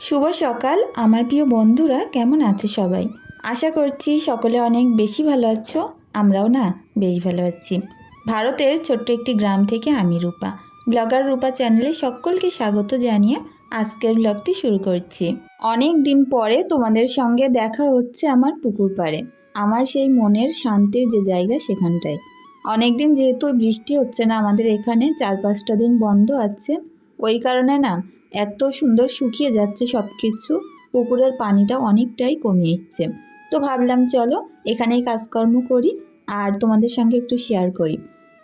শুভ সকাল, আমার প্রিয় বন্ধুরা, কেমন আছে সবাই? আশা করছি সকলে অনেক বেশি ভালো আছো, আমরাও না বেশ ভালো আছি। ভারতের ছোট্ট একটি গ্রাম থেকে আমি রূপা। ব্লগার রূপা চ্যানেলে সকলকে স্বাগত জানিয়ে আজকের ব্লগটি শুরু করছি। অনেক দিন পরে তোমাদের সঙ্গে দেখা হচ্ছে আমার পুকুর পাড়ে। আমার সেই মনের শান্তির যে জায়গা সেখানটায়। অনেক দিন যেহেতু বৃষ্টি হচ্ছে না, আমাদের এখানে চার পাঁচটা দিন বন্ধ আছে। ওই কারণে না এত সুন্দর শুকিয়ে যাচ্ছে সব কিছু পুকুরের পানিটা অনেকটাই কমে এসছে। তো ভাবলাম, চলো এখানেই কাজকর্ম করি আর তোমাদের সঙ্গে একটু শেয়ার করি।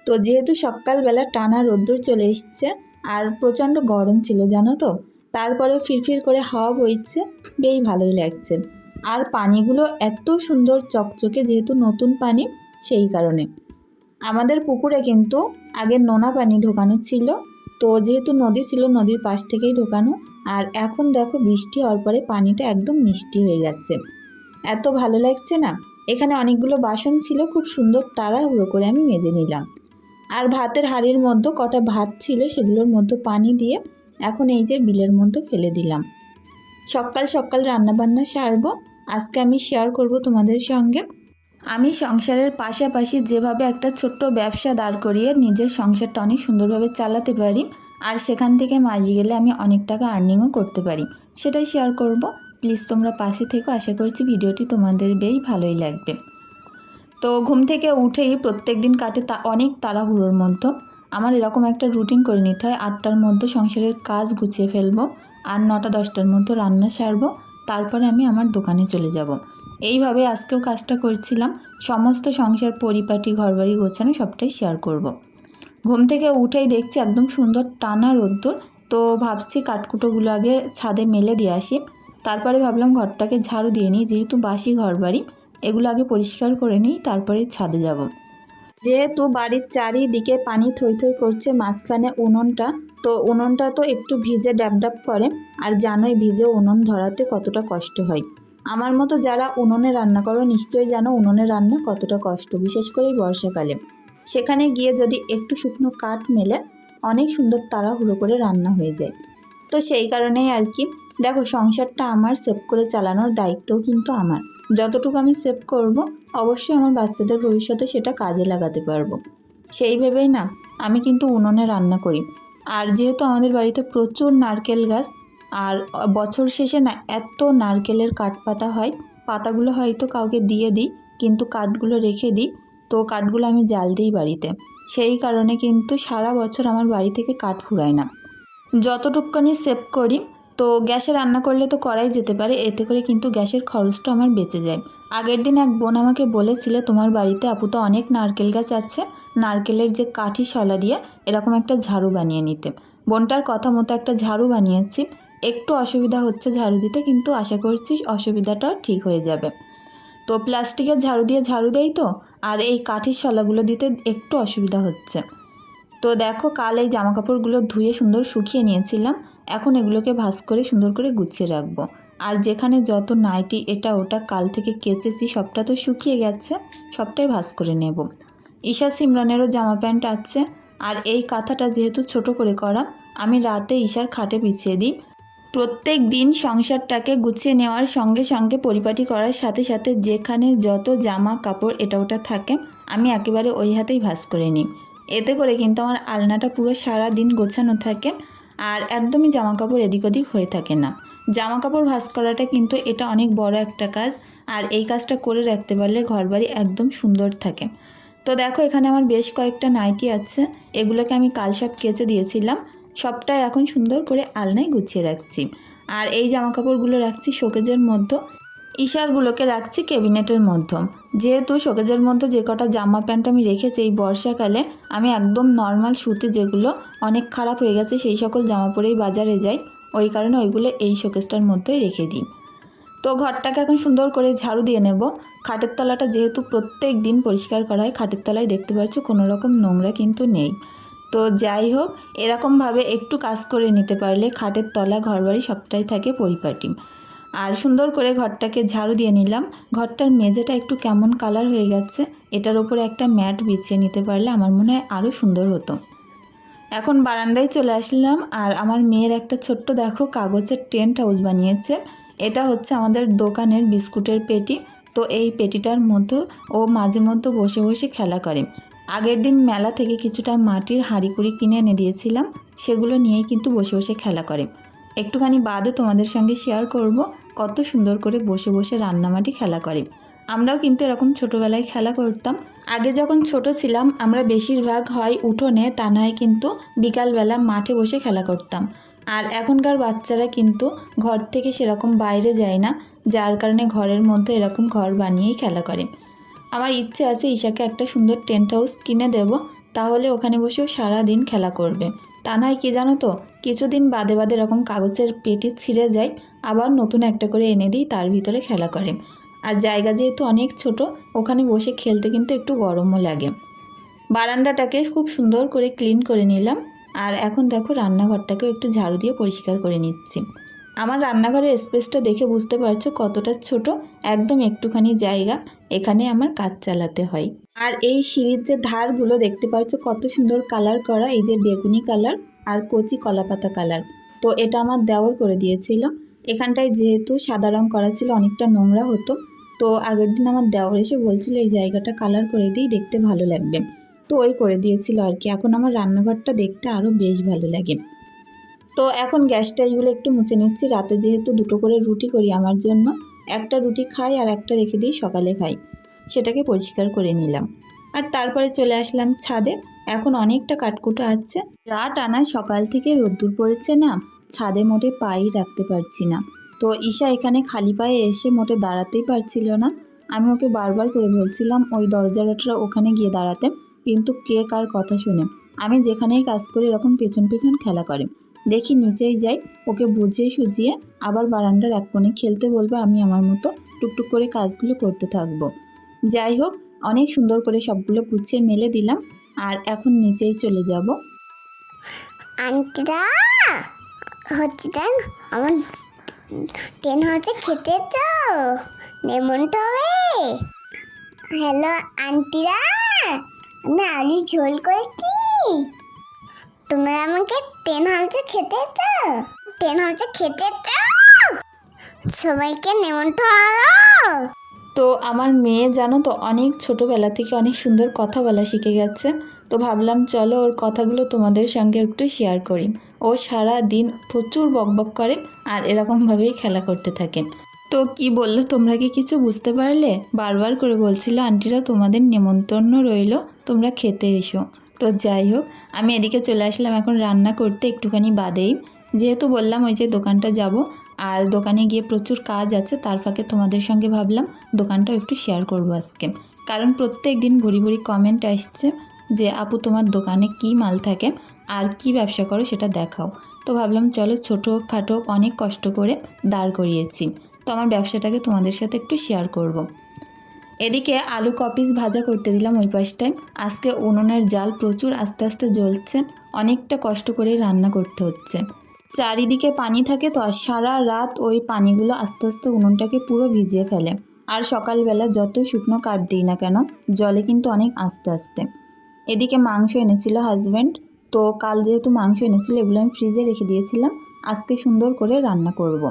তো যেহেতু সকালবেলা টানা রোদ্দুর চলে এসছে আর প্রচণ্ড গরম ছিল, জানো তো তারপরে ফিরফির করে হাওয়া বইছে, বেশ ভালোই লাগছে। আর পানিগুলো এত সুন্দর চকচকে যেহেতু নতুন পানি, সেই কারণে। আমাদের পুকুরে কিন্তু আগে নোনা পানি ঢোকানো ছিল তো যেহেতু নদী ছিল নদীর পাশ থেকেই ঢোকানো, আর এখন দেখো বৃষ্টি হওয়ার পরে পানিটা একদম মিষ্টি হয়ে যাচ্ছে। এত ভালো লাগছে না? এখানে অনেকগুলো বাসন ছিল, খুব সুন্দর তাড়াহুড়ো করে আমি মেজে নিলাম। আর ভাতের হাঁড়ির মধ্যে কটা ভাত ছিল, সেগুলোর মধ্যে পানি দিয়ে এখন এই যে বিলের মধ্যে ফেলে দিলাম। সকাল সকাল রান্নাবান্না সারবো। আজকে আমি শেয়ার করব তোমাদের সঙ্গে। আমি সংসারের পাশাপাশি যেভাবে একটা ছোট্ট ব্যবসা দাঁড় করিয়ে নিজের সংসারটা অনেক সুন্দরভাবে চালাতে পারি, আর সেখান থেকে মাঝে গেলে আমি অনেক টাকা আর্নিংও করতে পারি। সেটাই শেয়ার করব। প্লিজ তোমরা পাশে থেকো। আশা করছি ভিডিওটি তোমাদের বেশ ভালোই লাগবে। তো ঘুম থেকে উঠেই প্রত্যেক দিন কাটে তা অনেক তাড়াহুড়োর মধ্যে। আমার এরকম একটা রুটিন করে নিতে হয়। আটটার মধ্যে সংসারের কাজ গুছিয়ে ফেলব। আর নটা দশটার মধ্যে রান্না সারবো। তারপরে আমি আমার দোকানে চলে যাব। এইভাবে আজকেও কাজটা করছিলাম। সমস্ত সংসার, পরিপাটি, ঘরবাড়ি গোছানো সবটাই শেয়ার করব। ঘুম থেকে উঠেই দেখছি একদম সুন্দর টানা রোদ্দুর। তো ভাবছি কাঠকুটোগুলো আগে ছাদে মেলে দিয়ে আসি। তারপরে ভাবলাম ঘরটাকে ঝাড়ু দিয়ে নিই, যেহেতু বাসি ঘর বাড়ি এগুলো আগে পরিষ্কার করে নিই, তারপরে ছাদে যাব। যেহেতু বাড়ির চারিদিকে পানি থই থই করছে, মাঝখানে উনুনটা, তো উনুনটা তো একটু ভিজে ড্যাব ড্যাব করে। আর জানোই ভিজে উনুন ধরাতে কতটা কষ্ট হয়। আমার মতো যারা উনুনে রান্না করো নিশ্চয়ই জানো উনুনে রান্না কতটা কষ্ট, বিশেষ করে বর্ষাকালে। সেখানে গিয়ে যদি একটু শুকনো কাঠ মেলে, অনেক সুন্দর তাড়াহুড়ো করে রান্না হয়ে যায়। তো সেই কারণেই আর কি, দেখো সংসারটা আমার সেভ করে চালানোর দায়িত্বও কিন্তু আমার। যতটুকু আমি সেভ করব, অবশ্যই আমার বাচ্চাদের ভবিষ্যতে সেটা কাজে লাগাতে পারব। সেই ভেবেই না, আমি কিন্তু উনুনে রান্না করি। আর যেহেতু আমাদের বাড়িতে প্রচুর নারকেল গাছ আর বছর শেষে না এত নারকেলের কাঠ পাতা হয়, পাতাগুলো হয়তো কাউকে দিয়ে দিই, কিন্তু কাঠগুলো রেখে দিই, তো কাঠগুলো আমি জাল দিই বাড়িতে। সেই কারণে কিন্তু সারা বছর আমার বাড়ি থেকে কাঠ ফুরায় না। যতটুকুনি সেভ করি, তো গ্যাসে রান্না করলে তো করাই যেতে পারে, এতে করে কিন্তু গ্যাসের খরচটা আমার বেঁচে যায়। আগের দিন এক বোন আমাকে বলেছিলে, তোমার বাড়িতে আপু তো অনেক নারকেল গাছ আছে, নারকেলের যে কাঠি শলা দিয়ে এরকম একটা ঝাড়ু বানিয়ে নিতে। বোনটার কথা মতো একটা ঝাড়ু বানিয়েছি একটু অসুবিধা হচ্ছে ঝাড়ু দিতে, কিন্তু আশা করছি অসুবিধাটা ঠিক হয়ে যাবে। তো প্লাস্টিকের ঝাড়ু দিয়ে ঝাড়ু দেই তো, আর এই কাঠের শলাগুলো দিতে একটু অসুবিধা হচ্ছে। তো দেখো, কাল এই জামা কাপড়গুলো ধুয়ে সুন্দর শুকিয়ে নিয়েছিলাম, এখন এগুলোকে ভাস করে সুন্দর করে গুছিয়ে রাখব। আর যেখানে যত নাইটি এটা ওটা কাল থেকে কেচেছি, সবটা তো শুকিয়ে গেছে, সবটাই ভাস করে নেব। ঈশা সিমরানেরও জামা প্যান্ট আছে, আর এই কাঁথাটা যেহেতু ছোট করে করা, আমি রাতে ঈশার খাটে বিছিয়ে দিই প্রত্যেক দিন সংসারটাকে গুছিয়ে নেওয়ার সঙ্গে সঙ্গে পরিপাটি করার সাথে সাথে যেখানে যত জামা কাপড় এটা ওটা থাকে, আমি একেবারে ওই হাতেই ভাস করে নিই। এতে করে কিন্তু আমার আলনাটা পুরো সারা দিন গোছানো থাকে আর একদমই জামা কাপড় এদিক ওদিক হয়ে থাকে না। জামা কাপড় ভাস করাটা কিন্তু এটা অনেক বড় একটা কাজ আর এই কাজটা করে রাখতে পারলে ঘরবাড়ি একদম সুন্দর থাকে। তো দেখো এখানে আমার বেশ কয়েকটা নাইটি আছে, এগুলোকে আমি কাল সব কেচে দিয়েছিলাম। সবটাই এখন সুন্দর করে আলনায় গুছিয়ে রাখছি। আর এই জামা কাপড়গুলো রাখছি শোকেজের মধ্যে। ইশারগুলোকে রাখছি ক্যাবিনেটের মধ্যে। যেহেতু শোকেজের মধ্যে যে কটা জামা প্যান্ট আমি রেখেছি এই বর্ষাকালে, আমি একদম নর্মাল সুতি যেগুলো অনেক খারাপ হয়ে গেছে সেই সকল জামা পরেই বাজারে যাই। ওই কারণে ওইগুলো এই শোকেজটার মধ্যেই রেখে দিই। তো ঘরটাকে এখন সুন্দর করে ঝাড়ু দিয়ে নেব। খাটের তলাটা যেহেতু প্রত্যেক দিন পরিষ্কার করা হয়, খাটের তলায় দেখতে পাচ্ছ কোনো রকম নোংরা কিন্তু নেই। তো যাই হোক, এরকমভাবে একটু কাজ করে নিতে পারলে খাটের তলা, ঘরবাড়ি সবটাই থাকে পরিপাটি। আর সুন্দর করে ঘরটাকে ঝাড়ু দিয়ে নিলাম। ঘরটার মেঝেটা একটু কেমন কালার হয়ে গেছে, এটার ওপরে একটা ম্যাট বিছিয়ে নিতে পারলে আমার মনে হয় আরও সুন্দর হতো। এখন বারান্দায় চলে আসলাম, আর আমার মেয়ের একটা ছোট্ট দেখো কাগজের টেন্ট হাউস বানিয়েছে। এটা হচ্ছে আমাদের দোকানের বিস্কুটের পেটি। তো এই পেটিটার মধ্যে ও মাঝে মধ্যে বসে বসে খেলা করে। আগের দিন মেলা থেকে কিছুটা মাটির হাঁড়িকুড়ি কিনে এনে দিয়েছিলাম, সেগুলো নিয়েই কিন্তু বসে বসে খেলা করে। একটুখানি বাদে তোমাদের সঙ্গে শেয়ার করব কত সুন্দর করে বসে বসে রান্নামাটি খেলা করে। আমরাও কিন্তু এরকম ছোটোবেলায় খেলা করতাম। আগে যখন ছোট ছিলাম, আমরা বেশিরভাগ হয় উঠোনে, তা নয় কিন্তু বিকালবেলা মাঠে বসে খেলা করতাম। আর এখনকার বাচ্চারা কিন্তু ঘর থেকে সেরকম বাইরে যায় না, যার কারণে ঘরের মধ্যে এরকম ঘর বানিয়েই খেলা করে। আমার ইচ্ছে আছে ঈশাকে একটা সুন্দর টেন্ট হাউস কিনে দেব, তাহলে ওখানে বসেও সারা দিন খেলা করবে। তা নয় কি জানো তো? কিছুদিন বাদে বাদে এরকম কাগজের পেটি ছিঁড়ে যায়, আবার নতুন একটা করে এনে দিই, তার ভিতরে খেলা করে। আর জায়গা যেহেতু অনেক ছোট, ওখানে বসে খেলতে কিন্তু একটু গরমও লাগে। বারান্দাটাকে খুব সুন্দর করে ক্লিন করে নিলাম, আর এখন দেখো রান্নাঘরটাকেও একটু ঝাড়ু দিয়ে পরিষ্কার করে নিচ্ছি। আমার রান্নাঘরের স্পেসটা দেখে বুঝতে পারছ কতটা ছোট, একদম একটুখানি জায়গা। এখানে আমার কাজ চালাতে হয়। আর এই সিঁড়ির যে ধারগুলো দেখতে পাচ্ছ কত সুন্দর কালার করা, এই যে বেগুনি কালার আর কচি কলাপাতা কালার। তো এটা আমার দেওর করে দিয়েছিল। এখানটায় যেহেতু সাদা রং করা ছিল, অনেকটা নোংরা হতো। তো আগের দিন আমার দেওর এসে বলছিল, এই জায়গাটা কালার করে দিই, দেখতে ভালো লাগবে। তো ওই করে দিয়েছিল আর কি। এখন আমার রান্নাঘরটা দেখতে আরও বেশ ভালো লাগে। তো এখন গ্যাসটা এইগুলো একটু মুছে নিচ্ছি। রাতে যেহেতু দুটো করে রুটি করি আমার জন্য, একটা রুটি খাই আর একটা রেখে দিই সকালে খাই। সেটাকে পরিষ্কার করে নিলাম। আর তারপরে চলে আসলাম ছাদে। এখন অনেকটা কাঠকুটো আছে। যা টানা সকাল থেকে রোদ্দুর পড়েছে না, ছাদে মোটে পাই রাখতে পারছি না। তো ঈশা এখানে খালি পায়ে এসে মোটে দাঁড়াতেই পারছিল না। আমি ওকে বারবার করে বলছিলাম, ওই দরজাটা ওখানে গিয়ে দাঁড়াতে। কিন্তু কে কার কথা শুনে? আমি যেখানেই কাজ করি এরকম পেছন পেছন খেলা করে। দেখি নিচেই যাই, ওকে বুঝিয়ে সুজিয়ে আবার বারান্দার এক কোণে খেলতে বলবে আমি আমার মতো টুকটুক করে কাজগুলো করতে থাকব। যাই হোক, অনেক সুন্দর করে সবগুলো গুছিয়ে মেলে দিলাম আর এখন নিচেই চলে যাব। হচ্ছে আমার ট্রেন হচ্ছে খেতে নেমন্ত হবে হ্যালো, আন্টিরা, আমি আলু ঝোল করেছি। তোমরা আমাকে ট্রেন হচ্ছে খেতে তো ট্রেন হচ্ছে খেতে তো সবাইকে নেমন্ত তো আমার মেয়ে জানো তো অনেক ছোটোবেলা থেকে অনেক সুন্দর কথা বলা শিখে গেছে। তো ভাবলাম চলো ওর কথাগুলো তোমাদের সঙ্গে একটু শেয়ার করি। ও সারা দিন প্রচুর বকবক করে আর এরকমভাবেই খেলা করতে থাকে। তো কি বলল? তোমরা কি কিছু বুঝতে পারলে? বারবার করে বলছিল, আন্টিরা তোমাদের নেমন্তন্ন রইল, তোমরা খেতে এসো। তো যাই হোক, আমি এদিকে চলে আসলাম এখন রান্না করতে একটুখানি বাদেই। যেহেতু বললাম ওই যে দোকানটা যাব, আর দোকানে গিয়ে প্রচুর কাজ আছে, তার ফাঁকে তোমাদের সঙ্গে ভাবলাম দোকানটাও একটু শেয়ার করব আজকে। কারণ প্রত্যেক দিন ভরি ভরি কমেন্ট আসছে যে, আপু, তোমার দোকানে কি মাল থাকে? আর কি ব্যবসা করো সেটা দেখাও। তো ভাবলাম, চলো ছোটো খাটো অনেক কষ্ট করে দাঁড় করিয়েছি। তো আমার ব্যবসাটাকে তোমাদের সাথে একটু শেয়ার করব। এদিকে আলু কপিস ভাজা করতে দিলাম ওই পাশটায়। আজকে উনুনের জাল প্রচুর আস্তে আস্তে জ্বলছে, অনেকটা কষ্ট করেই রান্না করতে হচ্ছে। চারিদিকে পানি থাকে তো সারা রাত ওই পানিগুলো আস্তে আস্তে উনুনটাকে পুরো ভিজিয়ে ফেলে। আর সকালবেলা যত শুকনো কাঠ দিই না কেন, জলে কিন্তু অনেক আস্তে আস্তে। এদিকে মাংস এনেছিল হাজব্যান্ড তো কাল যেহেতু মাংস এনেছিল, এগুলো আমি ফ্রিজে রেখে দিয়েছিলাম, আজকে সুন্দর করে রান্না করব।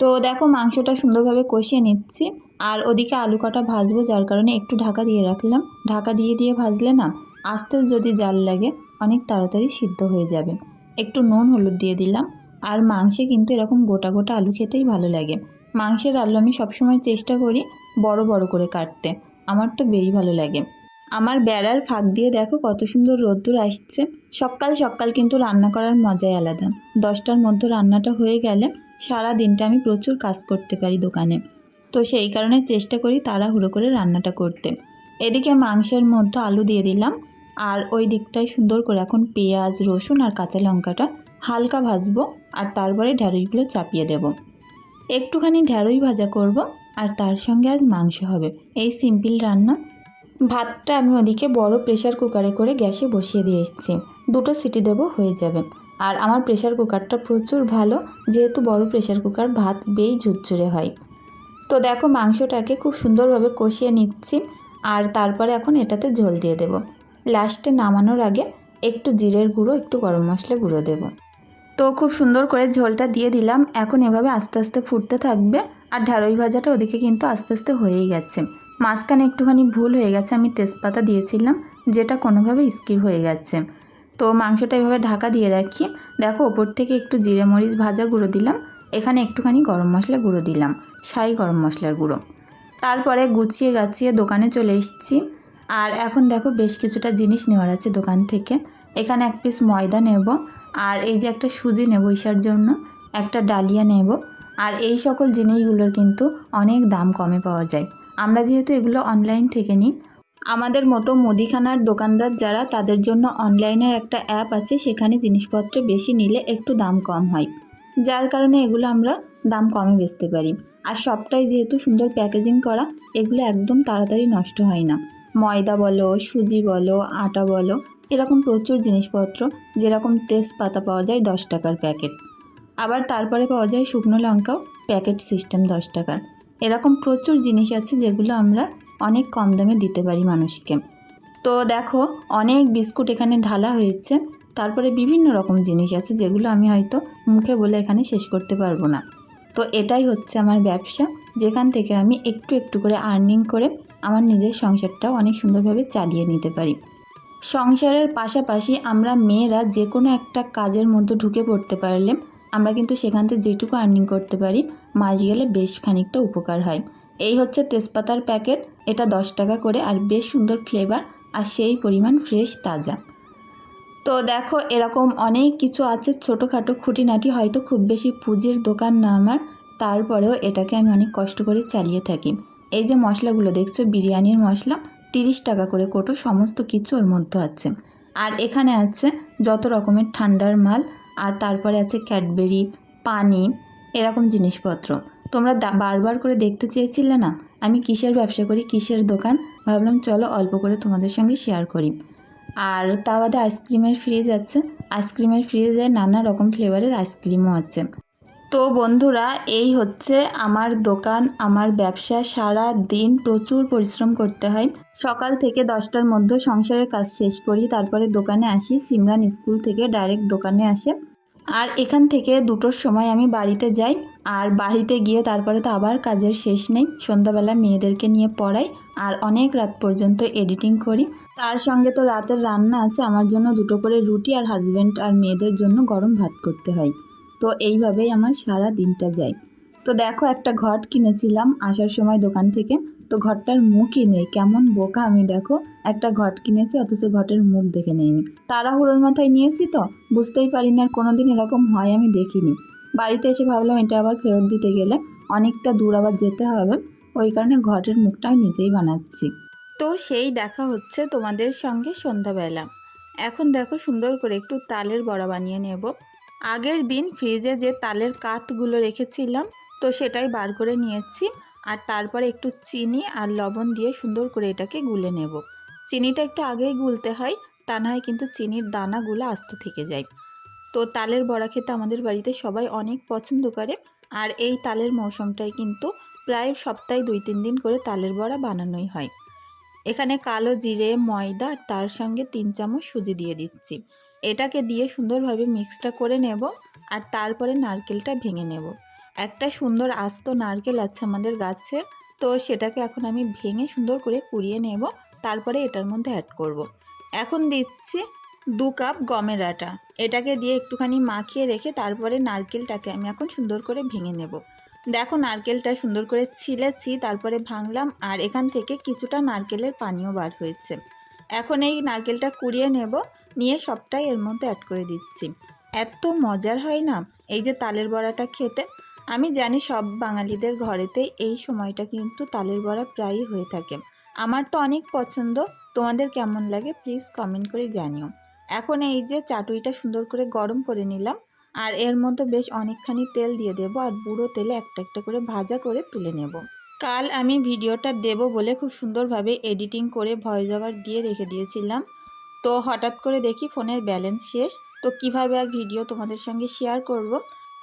তো দেখো মাংসটা সুন্দরভাবে কষিয়ে নিচ্ছি। আর ওদিকে আলু কাটা ভাজবো, যার কারণে একটু ঢাকা দিয়ে রাখলাম। ঢাকা দিয়ে দিয়ে ভাজলে না আস্তে যদি জাল লাগে, অনেক তাড়াতাড়ি সিদ্ধ হয়ে যাবে। একটু নুন, হলুদ দিয়ে দিলাম। আর মাংসে কিন্তু এরকম গোটা গোটা আলু খেতেই ভালো লাগে। মাংসের আলু আমি সবসময় চেষ্টা করি বড় বড় করে কাটতে। আমার তো বেশ ভালো লাগে। আমার বেড়ার ফাঁক দিয়ে দেখো কত সুন্দর রোদ্দুর আসছে। সকাল সকাল কিন্তু রান্না করার মজাই আলাদা। দশটার মধ্যে রান্নাটা হয়ে গেলে সারা দিনটা আমি প্রচুর কাজ করতে পারি দোকানে। তো সেই কারণে চেষ্টা করি তাড়াহুড়ো করে রান্নাটা করতে। এদিকে মাংসের মধ্যে আলু দিয়ে দিলাম। আর ওই দিকটায় সুন্দর করে এখন পেঁয়াজ, রসুন আর কাঁচা লঙ্কাটা হালকা ভাজবো আর তারপরে ঢ্যাঁড়ইগুলো চাপিয়ে দেব। একটুখানি ঢ্যাঁড়ই ভাজা করব আর তার সঙ্গে আজ মাংস হবে। এই সিম্পল রান্না। ভাতটা আমি ওদিকে বড় প্রেশার কুকারে করে গ্যাসে বসিয়ে দিয়ে এসেছি দুটো সিটি দেবো হয়ে যাবে। আর আমার প্রেশার কুকারটা প্রচুর ভালো, যেহেতু বড় প্রেশার কুকার ভাত বেই ঝুরঝুরে হয়। তো দেখো মাংসটাকে খুব সুন্দরভাবে কষিয়ে নিচ্ছি, আর তারপরে এখন এটাতে ঝোল দিয়ে দেব। লাস্টে নামানোর আগে একটু জিরের গুঁড়ো, একটু গরম মশলা গুঁড়ো দেব। তো খুব সুন্দর করে ঝোলটা দিয়ে দিলাম, এখন এভাবে আস্তে আস্তে ফুটতে থাকবে, আর ঢ্যাঁড়ই ভাজাটা ওদিকে কিন্তু আস্তে আস্তে হয়েই গেছে। মাঝখানে একটুখানি ভুল হয়ে গেছে, আমি তেজপাতা দিয়েছিলাম, যেটা কোনোভাবে স্কিপ হয়ে গেছে। তো মাংসটা এভাবে ঢাকা দিয়ে রাখি। দেখো, ওপর থেকে একটু জিরে মরিচ ভাজা গুঁড়ো দিলাম। এখানে একটুখানি গরম মশলা গুঁড়ো দিলাম, সাই গরম মশলার গুঁড়ো। তারপরে গুছিয়ে গাছিয়ে দোকানে চলে এসেছি। আর এখন দেখো, বেশ কিছুটা জিনিস নেওয়ার আছে দোকান থেকে। এখানে এক পিস ময়দা নেব, আর এই যে একটা সুজি নেব ইসার জন্য, একটা ডালিয়া নেব। আর এই সকল জিনিসগুলোর কিন্তু অনেক দাম কমে পাওয়া যায়। আমরা যেহেতু এগুলো অনলাইন থেকে নিই আমাদের মতো মুদিখানার দোকানদার যারা, তাদের জন্য অনলাইনের একটা অ্যাপ আছে, সেখানে জিনিসপত্র বেশি নিলে একটু দাম কম হয়। যার কারণে এগুলো আমরা দাম কমে বেচতে পারি। আর সবটাই যেহেতু সুন্দর প্যাকেজিং করা, এগুলো একদম তাড়াতাড়ি নষ্ট হয় না। ময়দা বলো, সুজি বলো, আটা বলো, এরকম প্রচুর জিনিসপত্র, যেরকম তেজপাতা পাওয়া যায় দশ টাকার প্যাকেট। আবার তারপরে পাওয়া যায় শুকনো লঙ্কাও প্যাকেট সিস্টেম দশ টাকার। এরকম প্রচুর জিনিস আছে যেগুলো আমরা অনেক কম দামে দিতে পারি মানুষকে। তো দেখো, অনেক বিস্কুট এখানে ঢালা হয়েছে। তারপরে বিভিন্ন রকম জিনিস আছে যেগুলো আমি হয়তো মুখে বলে এখানে শেষ করতে পারব না। তো এটাই হচ্ছে আমার ব্যবসা, যেখান থেকে আমি একটু একটু করে আর্নিং করে আমার নিজের সংসারটাও অনেক সুন্দরভাবে চালিয়ে নিতে পারি। সংসারের পাশাপাশি আমরা মেয়েরা যে কোনো একটা কাজের মধ্যে ঢুকে পড়তে পারলে আমরা কিন্তু সেখান থেকে যেটুকু আর্নিং করতে পারি, মাস গেলে বেশ খানিকটা উপকার হয়। এই হচ্ছে তেজপাতার প্যাকেট, এটা দশ টাকা করে আর বেশ সুন্দর ফ্লেভার আর সেই পরিমাণ ফ্রেশ তাজা। তো দেখো এরকম অনেক কিছু আছে, ছোটোখাটো খুঁটিনাটি হয়তো খুব বেশি পুঁজির দোকান না আমার, তারপরেও এটাকে আমি অনেক কষ্ট করে চালিয়ে থাকি। এই যে মশলাগুলো দেখছ, বিরিয়ানির মশলা, তিরিশ টাকা করে কোটো, সমস্ত কিছু ওর মধ্যে আছে। আর এখানে আছে যত রকমের ঠান্ডার মাল, আর তারপরে আছে ক্যাডবেরি, পানি, এরকম জিনিসপত্র। তোমরা বারবার করে দেখতে চেয়েছিলে না? আমি কিসের ব্যবসা করি, কিসের দোকান? ভাবলাম, চলো অল্প করে তোমাদের সঙ্গে শেয়ার করি। আর তা বাদে আইসক্রিমের ফ্রিজ আছে আইসক্রিমের ফ্রিজে নানা রকম ফ্লেভারের আইসক্রিমও আছে। তো বন্ধুরা, এই হচ্ছে আমার দোকান, আমার ব্যবসা। সারা দিন প্রচুর পরিশ্রম করতে হয়। সকাল থেকে দশটার মধ্যে সংসারের কাজ শেষ করি, তারপরে দোকানে আসি। সিমরান স্কুল থেকে ডাইরেক্ট দোকানে আসে। আর এখান থেকে দুটোর সময় আমি বাড়িতে যাই, আর বাড়িতে গিয়ে তারপরে তো আবার কাজের শেষ নেই। সন্ধ্যাবেলা মেয়েদেরকে নিয়ে পড়াই, আর অনেক রাত পর্যন্ত এডিটিং করি। তার সঙ্গে তো রাতের রান্না আছে, আমার জন্য দুটো করে রুটি আর হাজব্যান্ড আর মেয়েদের জন্য গরম ভাত করতে হয়। তো এইভাবেই আমার সারা দিনটা যায়। তো দেখো একটা ঘট কিনেছিলাম আসার সময় দোকান থেকে। তো ঘরটার মুখই নেই, কেমন বোকা আমি দেখো। একটা ঘট কিনেছি, অথচ ঘটের মুখ দেখে নেইনি। তাড়াহুড়োর মাথায় নিয়েছি তো, বুঝতেই পারি না আর কোনোদিন এরকম হয় আমি দেখিনি। বাড়িতে এসে ভাবলাম এটা আবার ফেরত দিতে গেলে অনেকটা দূর আবার যেতে হবে। ওই কারণে ঘটের মুখটা আমি নিজেই বানাচ্ছি। তো সেই দেখা হচ্ছে তোমাদের সঙ্গে সন্ধ্যাবেলা। এখন দেখো সুন্দর করে একটু তালের বড়া বানিয়ে নেব। আগের দিন ফ্রিজে যে তালের কাঠগুলো রেখেছিলাম তো সেটাই বার করে নিয়েছি আর তারপরে একটু চিনি আর লবণ দিয়ে সুন্দর করে এটাকে গুলে নেব। চিনিটা একটু আগেই গুলতে হয়, তা না হয় কিন্তু চিনির দানাগুলো আস্ত থেকে যায়। তো তালের বড়া খেতে আমাদের বাড়িতে সবাই অনেক পছন্দ করে আর এই তালের মৌসুমটাই কিন্তু প্রায় সপ্তাহে দুই তিন দিন করে তালের বড়া বানানোই হয়। এখানে কালো জিরে, ময়দা তার সঙ্গে তিন চামচ সুজি দিয়ে দিচ্ছি। এটাকে দিয়ে সুন্দরভাবে মিক্সটা করে নেব আর তারপরে নারকেলটা ভেঙে নেব। একটা সুন্দর আস্ত নারকেল আছে আমাদের গাছের তো সেটাকে এখন আমি ভেঙে সুন্দর করে কুড়িয়ে নেব, তারপরে এটার মধ্যে অ্যাড করব। এখন দিচ্ছি দু কাপ গমের আটা। এটাকে দিয়ে একটুখানি মাখিয়ে রেখে তারপরে নারকেলটাকে আমি এখন সুন্দর করে ভেঙে নেব। দেখো নারকেলটা সুন্দর করে ছিলেছি, তারপরে ভাঙলাম, আর এখান থেকে কিছুটা নারকেলের পানিও বার হয়েছে। এখন এই নারকেলটা কুড়িয়ে নেব, নিয়ে সবটাই এর মধ্যে অ্যাড করে দিচ্ছি। এত মজার হয় না? এই যে তালের বড়াটা খেতে আমি জানি সব বাঙালিদের ঘরেতে এই সময়টা কিন্তু তালের বড়া প্রায়ই হয়ে থাকে। আমার তো অনেক পছন্দ। তোমাদের কেমন লাগে প্লিজ কমেন্ট করে জানিও। এখন এই যে চাটুইটা সুন্দর করে গরম করে নিলাম। আর এর মধ্যে বেশ অনেকখানি তেল দিয়ে দেবো আর বুড়ো তেলে একটা একটা করে ভাজা করে তুলে নেব। কাল আমি ভিডিওটা দেব বলে খুব সুন্দরভাবে এডিটিং করে ভয়েস ওভার দিয়ে রেখে দিয়েছিলাম। তো হঠাৎ করে দেখি ফোনের ব্যালেন্স শেষ। তো কীভাবে আর ভিডিও তোমাদের সঙ্গে শেয়ার করব?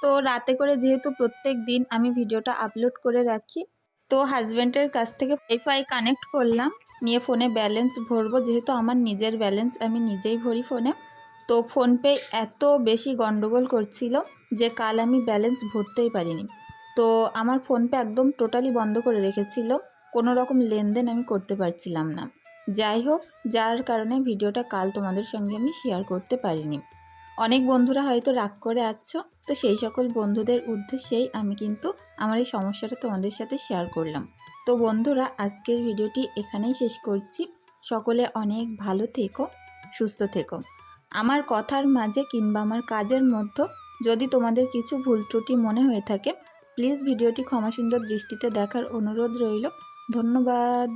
তো রাতে করে যেহেতু প্রত্যেক দিন আমি ভিডিওটা আপলোড করে রাখি, তো হাজব্যান্ডের কাছ থেকে ওয়াইফাই কানেক্ট করলাম, নিয়ে ফোনে ব্যালেন্স ভরবো, যেহেতু আমার নিজের ব্যালেন্স আমি নিজেই ভরি ফোনে তো ফোনপে এত বেশি গন্ডগোল করছিল যে কাল আমি ব্যালেন্স ভরতেই পারিনি। তো আমার ফোনপে একদম টোটালি বন্ধ করে রেখেছিল, কোনো রকম লেনদেন আমি করতে পারছিলাম না। যাই হোক, যার কারণে ভিডিওটা কাল তোমাদের সঙ্গে আমি শেয়ার করতে পারিনি। অনেক বন্ধুরা হয়তো রাগ করে আছো তো সেই সকল বন্ধুদের উদ্দেশ্যেই আমি কিন্তু আমার এই সমস্যাটা তোমাদের সাথে শেয়ার করলাম। তো বন্ধুরা, আজকের ভিডিওটি এখানেই শেষ করছি। সকলে অনেক ভালো থেকো, সুস্থ থেকো। আমার কথার মাঝে কিংবা আমার কাজের মধ্যে যদি তোমাদের কিছু ভুল ত্রুটি মনে হয়ে থাকে প্লিজ ভিডিওটি ক্ষমাসুন্দর দৃষ্টিতে দেখার অনুরোধ রইল। ধন্যবাদ।